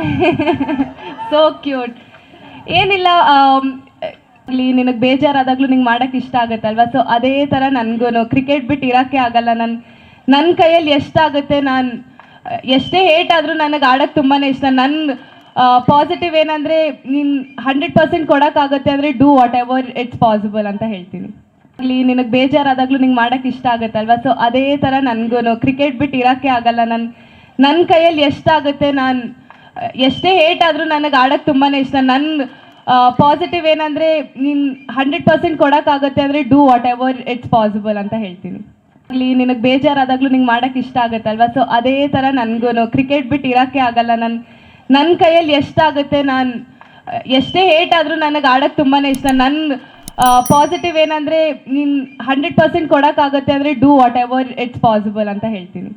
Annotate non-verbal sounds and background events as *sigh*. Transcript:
*laughs* So cute ಏನಿಲ್ಲ ಇಲ್ಲಿ ನಿನಗೆ ಬೇಜಾರಾದಾಗಲೂ ನಿಂಗೆ ಮಾಡೋಕ್ಕೆ ಇಷ್ಟ ಆಗುತ್ತಲ್ವಾ? ಸೊ ಅದೇ ಥರ ನನಗೂ ಕ್ರಿಕೆಟ್ ಬಿಟ್ಟು ಇರೋಕ್ಕೆ ಆಗಲ್ಲ. ನನ್ನ ನನ್ನ ಕೈಯಲ್ಲಿ ಎಷ್ಟಾಗುತ್ತೆ ನಾನು, ಎಷ್ಟೇ ಹೇಟ್ ಆದರೂ ನನಗೆ ಆಡೋಕ್ಕೆ ತುಂಬಾ ಇಷ್ಟ. ನನ್ನ ಪಾಸಿಟಿವ್ ಏನಂದರೆ ನೀನು ಹಂಡ್ರೆಡ್ ಪರ್ಸೆಂಟ್ ಕೊಡೋಕ್ಕಾಗುತ್ತೆ ಅಂದರೆ do whatever it's possible ಅಂತ ಹೇಳ್ತೀನಿ. ಇಲ್ಲಿ ನಿನಗೆ ಬೇಜಾರಾದಾಗಲೂ ನಿಂಗೆ ಮಾಡೋಕ್ಕೆ ಇಷ್ಟ ಆಗುತ್ತಲ್ವಾ? ಸೊ ಅದೇ ಥರ ನನಗೂ ಕ್ರಿಕೆಟ್ ಬಿಟ್ಟು ಇರೋಕ್ಕೆ ಆಗಲ್ಲ. ನನ್ನ ನನ್ನ ಕೈಯಲ್ಲಿ ಎಷ್ಟಾಗುತ್ತೆ ನಾನು ಎಷ್ಟೇ ಹೇಟ್ ಆದರೂ ನನಗೆ ಆಡೋಕ್ಕೆ ತುಂಬಾ ಇಷ್ಟ. ನನ್ನ ಪಾಸಿಟಿವ್ ಏನಂದರೆ ನೀನು ಹಂಡ್ರೆಡ್ ಪರ್ಸೆಂಟ್ ಕೊಡೋಕ್ಕಾಗುತ್ತೆ ಅಂದರೆ do whatever it's possible ಅಂತ ಹೇಳ್ತೀನಿ. ಇಲ್ಲಿ ನಿನಗೆ ಬೇಜಾರಾದಾಗಲೂ ನಿಂಗೆ ಮಾಡೋಕ್ಕೆ ಇಷ್ಟ ಆಗುತ್ತಲ್ವಾ ಸೊ ಅದೇ ಥರ ನನಗೂ ಕ್ರಿಕೆಟ್ ಬಿಟ್ಟು ಇರೋಕ್ಕೆ ಆಗಲ್ಲ. ನನ್ನ ನನ್ನ ಕೈಯಲ್ಲಿ ಎಷ್ಟಾಗುತ್ತೆ ನಾನು, ಎಷ್ಟೇ ಹೇಟ್ ಆದರೂ ನನಗೆ ಆಡೋಕ್ಕೆ ತುಂಬಾ ಇಷ್ಟ. ನನ್ನ ಪಾಸಿಟಿವ್ ಏನಂದರೆ ನೀನು ಹಂಡ್ರೆಡ್ ಪರ್ಸೆಂಟ್ ಕೊಡೋಕ್ಕಾಗುತ್ತೆ ಅಂದರೆ do whatever it's possible ಅಂತ ಹೇಳ್ತೀನಿ.